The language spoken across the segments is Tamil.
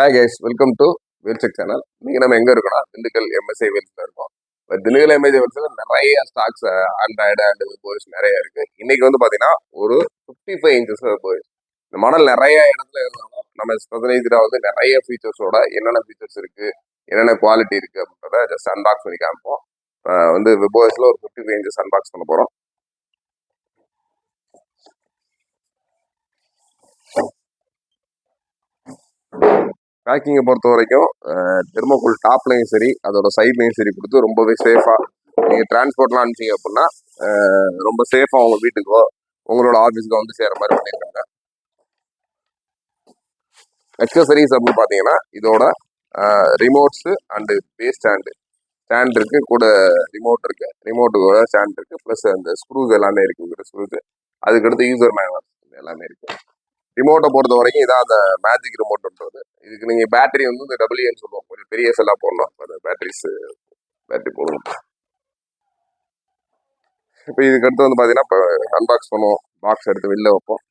ஹாய் கைஸ் வெல்கம் டு வேல்செக் சேனல் இன்னைக்கு நம்ம எங்கே இருக்கோம்னா திண்டுக்கல் எம்எஸ்ஐ வெல்ஸில் இருக்கோம். இப்போ திண்டுக்கல் எம்எஸ்ஐ வேல்ஸ்ல நிறைய ஸ்டாக்ஸ் ஆண்ட்ராய்டு அண்ட் போய்ஸ் நிறைய இருக்குது இன்னைக்கு வந்து பார்த்தீங்கன்னா ஒரு ஃபிஃப்டி ஃபைவ் இன்ச்சஸ் போய்ஸ் இந்த மாடல் நிறைய இடத்துல இருந்தாலும் நம்ம ஸ்பெஷலைஸ்டாக வந்து நிறைய ஃபீச்சர்ஸோட என்னென்ன ஃபீச்சர்ஸ் இருக்குது என்னென்ன குவாலிட்டி இருக்குது அப்படின்றத ஜஸ்ட் அன்பாக்ஸ் பண்ணி காமிப்போம். வந்து விபோஸில் ஒரு ஃபிஃப்டி ஃபைவ் இன்ச்சஸ் அன்பாக்ஸ் பண்ண போகிறோம் பேக்கிங்கை பொறுத்த வரைக்கும் தெர்மோகோல் டாப்லையும் சரி அதோட சைட்லையும் சரி கொடுத்து ரொம்பவே சேஃபாக நீங்கள் டிரான்ஸ்போர்ட்லாம் அனுப்பிச்சிங்க அப்படின்னா ரொம்ப சேஃபாக உங்கள் வீட்டுக்கோ உங்களோட ஆஃபீஸ்க்கோ வந்து சேர மாதிரி பண்ணியிருக்காங்க அக்சசரிஸ் அப்படின்னு பார்த்தீங்கன்னா இதோட remotes and bay stand stand இருக்குது கூட ரிமோட் இருக்கு. ரிமோட்டுக்கு ஸ்டாண்ட் இருக்குது ப்ளஸ் அந்த ஸ்க்ரூஸ் எல்லாமே இருக்குது ஸ்க்ரூஸு அதுக்கடுத்து யூசர் மேனுவல் எல்லாமே இருக்குது ரிமோட்டை பொறுத்த வரைக்கும் இதான் அந்த மேஜிக் ரிமோட்ன்றது இதுக்கு நீங்க பேட்டரி வந்து இந்த டபிள்யூன்னு சொல்லுவோம் கொஞ்சம் பெரிய செல்லாக போடணும் அந்த பேட்டரிஸ் பேட்டரி போடணும். இப்போ இதுக்கு அடுத்து வந்து பார்த்தீங்கன்னா இப்போ அன்பாக்ஸ் பண்ணுவோம். பாக்ஸ் எடுத்து வெளில வைப்போம்.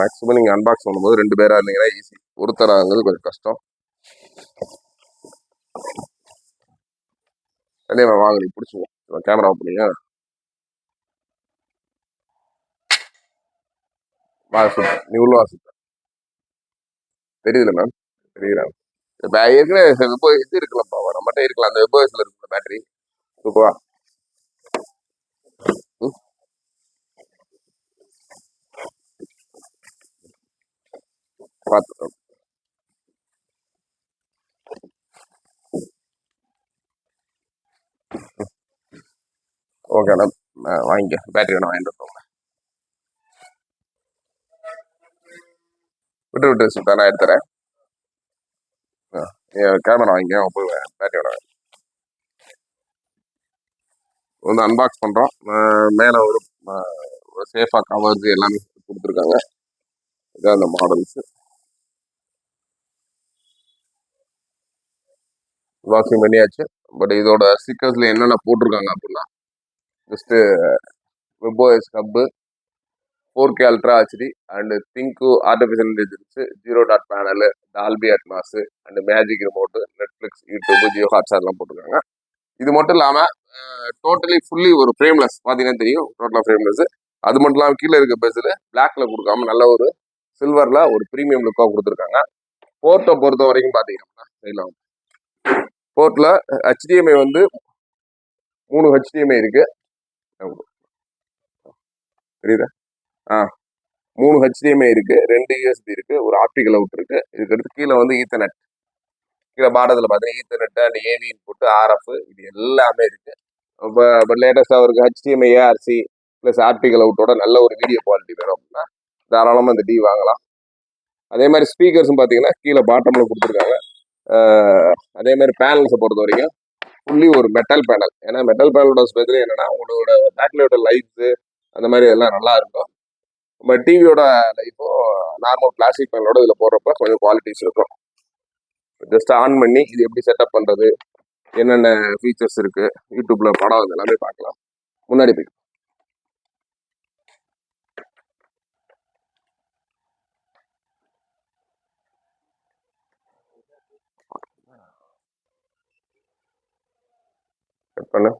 மேக்ஸிமம் நீங்கள் அன்பாக்ஸ் பண்ணும்போது ரெண்டு பேராக இருந்தீங்கன்னா ஈஸி ஒருத்தராங்கிறது கொஞ்சம் கஷ்டம். அதே வாங்க நீ பிடிச்சிங்க கேமரா பண்ணீங்க வா சூப்பர் நீ உள்ள வா சூப்பர் தெரியுதுல மேம் தெரியுறேன் இப்போ ஏற்கனவே வெப்போ இது இருக்குல்லப்பா நம்மகிட்ட இருக்கலாம் அந்த வெப்போஸில் இருக்குல்ல பேட்டரி சூப்பரா ம். பார்த்து ஓகே மேம் வாங்கிக்க. பேட்டரி வேணும் வாங்கிட்டு போங்க விட்டு விட்டு சுத்தா நான் எடுத்துறேன் கேமரா வாங்கிக்க. போய் பேட்டரி வேணும் வந்து அன்பாக்ஸ் பண்ணுறோம் மேலே ஒரு சேஃபாக கவர்ஸ் எல்லாமே கொடுத்துருக்காங்க. இதான் அந்த மாடல்ஸ் வாஷிங் பண்ணியாச்சு. பட் இதோட ஸ்டிக்கர்ஸில் என்னென்ன போட்டிருக்காங்க அப்படின்னா just webOS hub four K ultra HD and ThinQ artificial intelligence zero dot panel Dolby Atmos and magic remote Netflix YouTube Jio ஹாட்ஸ்டார்லாம் போட்டிருக்காங்க. இது மட்டும் இல்லாமல் டோட்டலி ஃபுல்லி ஒரு ஃப்ரேம்லெஸ் பார்த்தீங்கன்னா தெரியும் டோட்டலாக ஃப்ரேம்லெஸ் அது மட்டும் இல்லாமல் கீழே இருக்க பேஸில் பிளாக்ல கொடுக்காம நல்ல ஒரு சில்வரில் ஒரு ப்ரீமியம் லுக்காக கொடுத்துருக்காங்க. போர்ட்டை பொறுத்த வரைக்கும் பார்த்தீங்கன்னா சரிங்களா போர்ட்டில் ஹெச்டிஎம்ஐ வந்து மூணு ஹெச்டிஎம்ஐ இருக்குது புரியுதா? ஆ. மூணு ஹெச்டிஎம்ஐ இருக்கு ரெண்டு யூஎஸ்பி இருக்கு ஒரு ஆப்டிகல் அவுட் இருக்கு. இதுக்கு அடுத்து கீழே வந்து ஈத்தர்நெட் கீழே பாடத்தில் பார்த்தீங்கன்னா ethernet and AV input RF இது எல்லாமே இருக்கு. இப்போ இப்போ லேட்டஸ்ட்டாக இருக்கு ஹெச்டிஎம்ஐ ஏஆர்சி ப்ளஸ் ஆப்டிகல் அவுட்டோட நல்ல ஒரு வீடியோ குவாலிட்டி வேணும் அப்படின்னா தாராளமாக இந்த டி வாங்கலாம். அதே மாதிரி ஸ்பீக்கர்ஸும் பார்த்தீங்கன்னா கீழே பாட்டமில் கொடுத்துருக்காங்க. அதே மாதிரி பேனல்ஸை பொறுத்த வரைக்கும் ஃபுல்லி ஒரு மெட்டல் பேனல் ஏன்னா மெட்டல் பேனலோட ஸ்பெஷல் என்னன்னா உங்களோட பேட்டரியோட லைஃப்ஸு அந்த மாதிரி எல்லாம் நல்லா இருக்கும். நம்ம டிவியோட லைஃபும் நார்மல் பிளாஸ்டிக் பேனலோட இதில் போடுறப்ப கொஞ்சம் குவாலிட்டிஸ் இருக்கும். ஜஸ்ட் ஆன் பண்ணி இது எப்படி செட்டப் பண்ணுறது என்னென்ன ஃபீச்சர்ஸ் இருக்குது யூடியூப்பில் படம் அது எல்லாமே பார்க்கலாம். முன்னாடி போய் கட் பண்ணு.